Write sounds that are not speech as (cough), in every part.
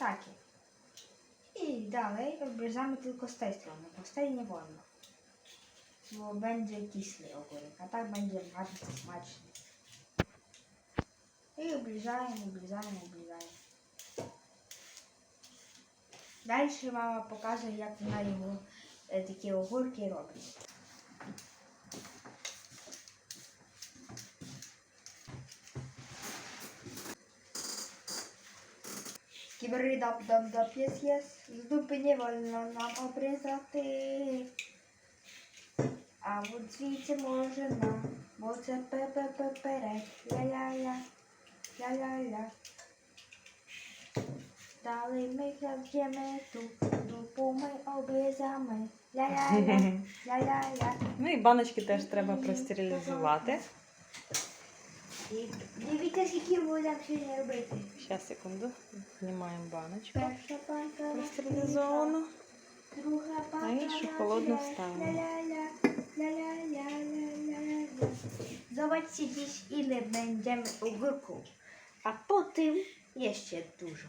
takie. I dalej obierzamy tylko z tej strony, bo z tej nie wolno. Bo będzie kisły ogórek, a tak będzie bardzo smaczny. I obliżają, obliżają, obliżają. Дальше мама покаже, як вона е, такі огурки робить. Кіберидап-дап-дап єс-єс, з дупи не вольно нам обрізати. А от звідси може нам, бо це пе-пе-пе-перед, ля-ля-ля, ля-ля-ля. Далі ми кладемо ту дупу ми обрізами. Ля-ля-ля, (laughs) ля-ля-ля. Ну і баночки теж треба простерилізувати. І дивіться, скільки будемо сьогодні робити. Зараз, секунду. Знімаємо баночку. Перша банка Простерилізовану. друга банка. А іншу холодну ставимо. Ля-ля-ля, ля-ля-ля-ля-ля-ля. Zobaczcie dziś ile będziemy ogórków, a potem jeszcze dużo.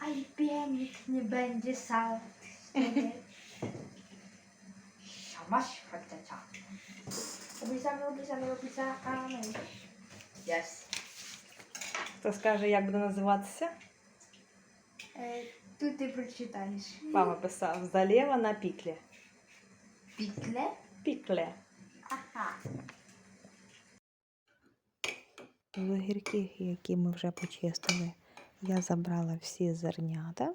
A i pięknie będzie sal. Siamaś, chodźcie, Oblizamy, oblizamy, oblizamy. Yes. Хто скаже, як буде називатися? E, tu ty przeczytałeś. Мама писав залєва на піклі. Пікле. Aha. З огірків, які ми вже почистили, я забрала всі зернята.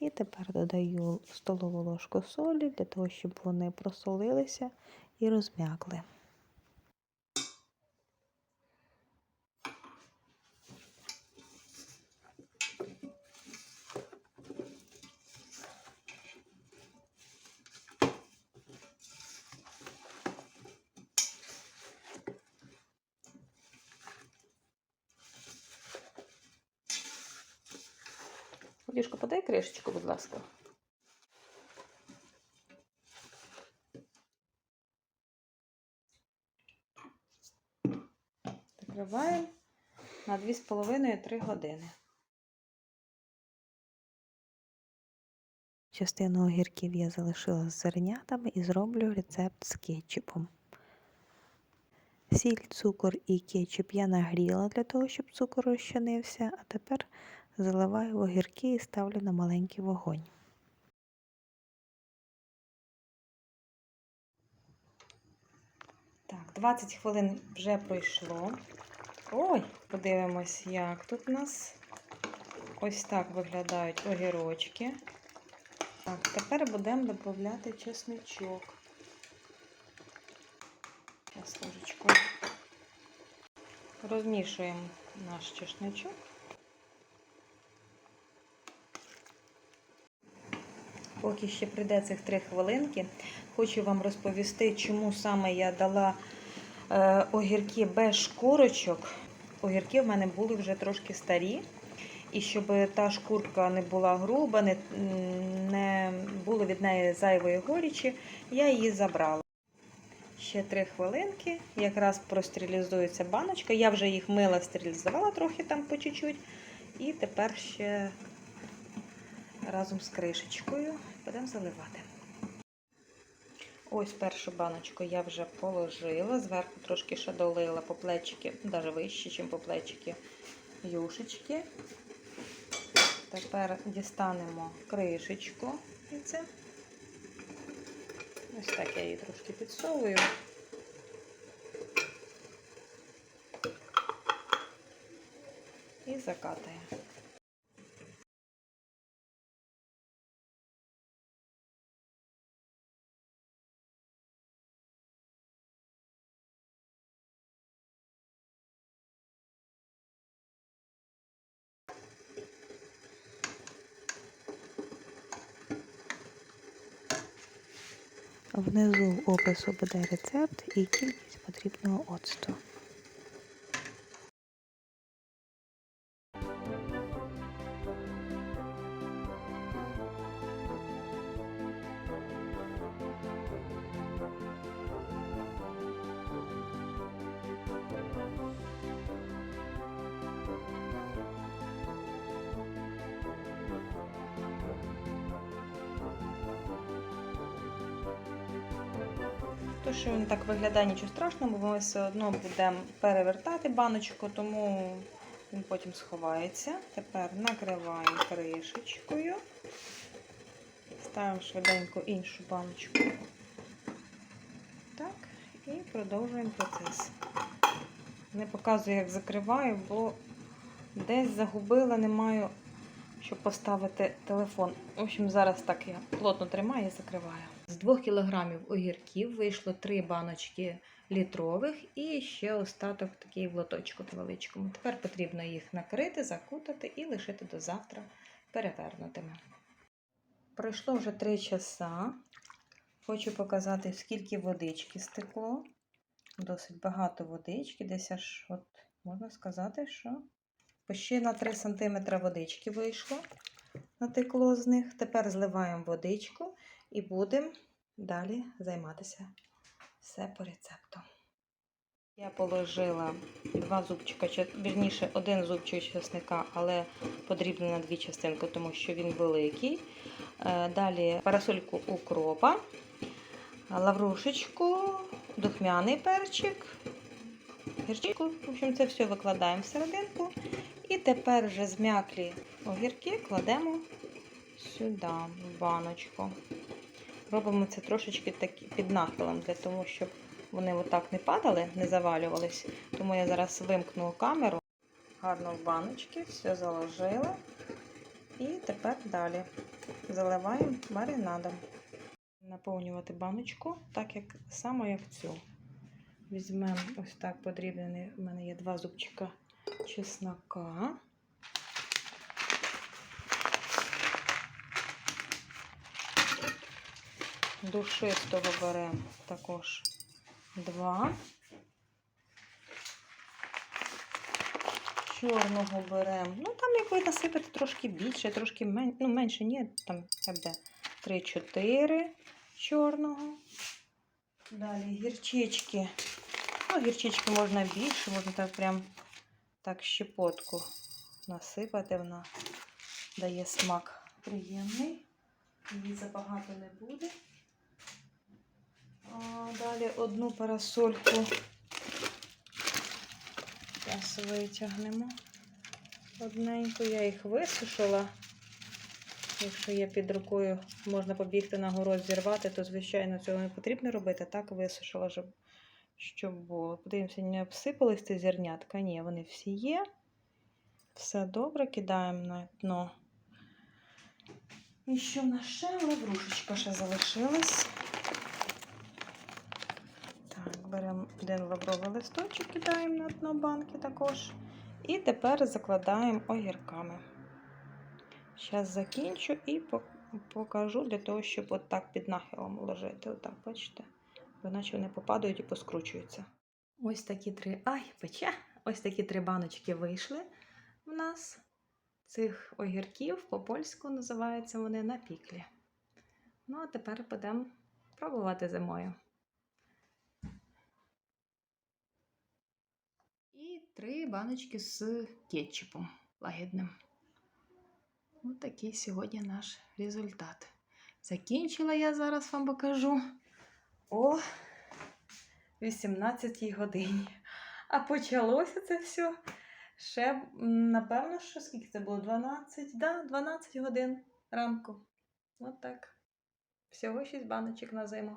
І тепер додаю столову ложку солі для того, щоб вони просолилися і розм'якли. Дішко, подай кришечку, будь ласка. Закриваємо на 2,5-3 години. Частину огірків я залишила з зернятами і зроблю рецепт з кетчупом. Сіль, цукор і кетчуп я нагріла для того, щоб цукор розчинився, а тепер заливаю в огірки і ставлю на маленький вогонь. Так, 20 хвилин вже пройшло. Ой, подивимось, як тут у нас. Ось так виглядають огірочки. Так, тепер будемо додати чесничок. Зараз. Розмішуємо наш чесничок. Поки ще прийде цих 3 хвилинки, хочу вам розповісти, чому саме я дала е, огірки без шкурочок. Огірки в мене були вже трошки старі. І щоб та шкурка не була груба, не, не було від неї зайвої горічі, я її забрала. Ще 3 хвилинки, якраз простерилізується баночка. Я вже їх мила, стерилізувала трохи там по чуть-чуть. І тепер ще разом з кришечкою будемо заливати. Ось першу баночку я вже положила, зверху трошки ще долила по плечики, навіть вище, ніж по плечики юшечки. Тепер дістанемо кришечку. Ось так я її трошки підсовую. І закатаємо. Внизу опису буде рецепт і кількість потрібного оцту. То, що він так виглядає, нічого страшного, бо ми все одно будемо перевертати баночку, тому він потім сховається. Тепер накриваємо кришечкою. Ставимо швиденько іншу баночку. Так, і продовжуємо процес. Не показую, як закриваю, бо десь загубила, не маю, щоб поставити телефон. В общем, зараз так я плотно тримаю і закриваю. З 2 кг огірків вийшло 3 баночки літрових і ще остаток такий в лоточку невеличкому. Тепер потрібно їх накрити, закутати і лишити до завтра перевернутими. Пройшло вже 3 часа. Хочу показати, скільки водички стекло. Досить багато водички, десь аж, от, можна сказати, що ще на 3 см водички вийшло, натекло з них. Тепер зливаємо водичку і будемо далі займатися все по рецепту. Я положила два зубчика, вірніше, один зубчик чесника, але подрібно на дві частинки, тому що він великий. Е, Далі парасольку укропа, лаврушечку, духмяний перчик, гірчику. В общем, це все викладаємо всерединку. І тепер вже зм'яклі огірки кладемо сюди, в баночку. Робимо це трошечки так під нахилом, для того, щоб вони отак не падали, не завалювались. Тому я зараз вимкну камеру. Гарно в баночки, все заложила. І тепер далі заливаємо маринадом. Наповнювати баночку, так як само як цю. Візьмемо ось так подрібнений. У мене є два зубчика чеснока. Душистого беремо також два. Чорного беремо. Ну, там, як ви насипати трошки більше, трошки менше, ну, менше ні, там як де 3-4 чорного. Далі гірчички. Ну, гірчички можна більше, можна так прям так щепотку насипати. Вона дає смак приємний. Її забагато не буде. Далі одну парасольку. Зараз витягнемо одненьку. Я їх висушила. Якщо є під рукою, можна побігти на город зірвати, то, звичайно, цього не потрібно робити. Так висушила, щоб було. Подивимося, не обсипались ці зернятка. Ні, вони всі є. Все добре, кидаємо на дно. І що в нас ще? Лаврушечка ще залишилась. Так, беремо один лавровий листочок, кидаємо на дно банки також. І тепер закладаємо огірками. Зараз закінчу і покажу для того, щоб от так під нахилом ложити. Отак, бачите? Бо наче вони попадають і поскручуються. Ось такі три. Ай, пече! Ось такі три баночки вийшли в нас. Цих огірків по-польську називаються вони на піклі. Ну, а тепер будемо пробувати зимою. І три баночки з кетчупом лагідним. Ось такий сьогодні наш результат. Закінчила я зараз вам покажу о 18 годині. А почалося це все ще, напевно, що скільки це було? 12? Да, 12 годин ранку. От так. Всього 6 баночок на зиму.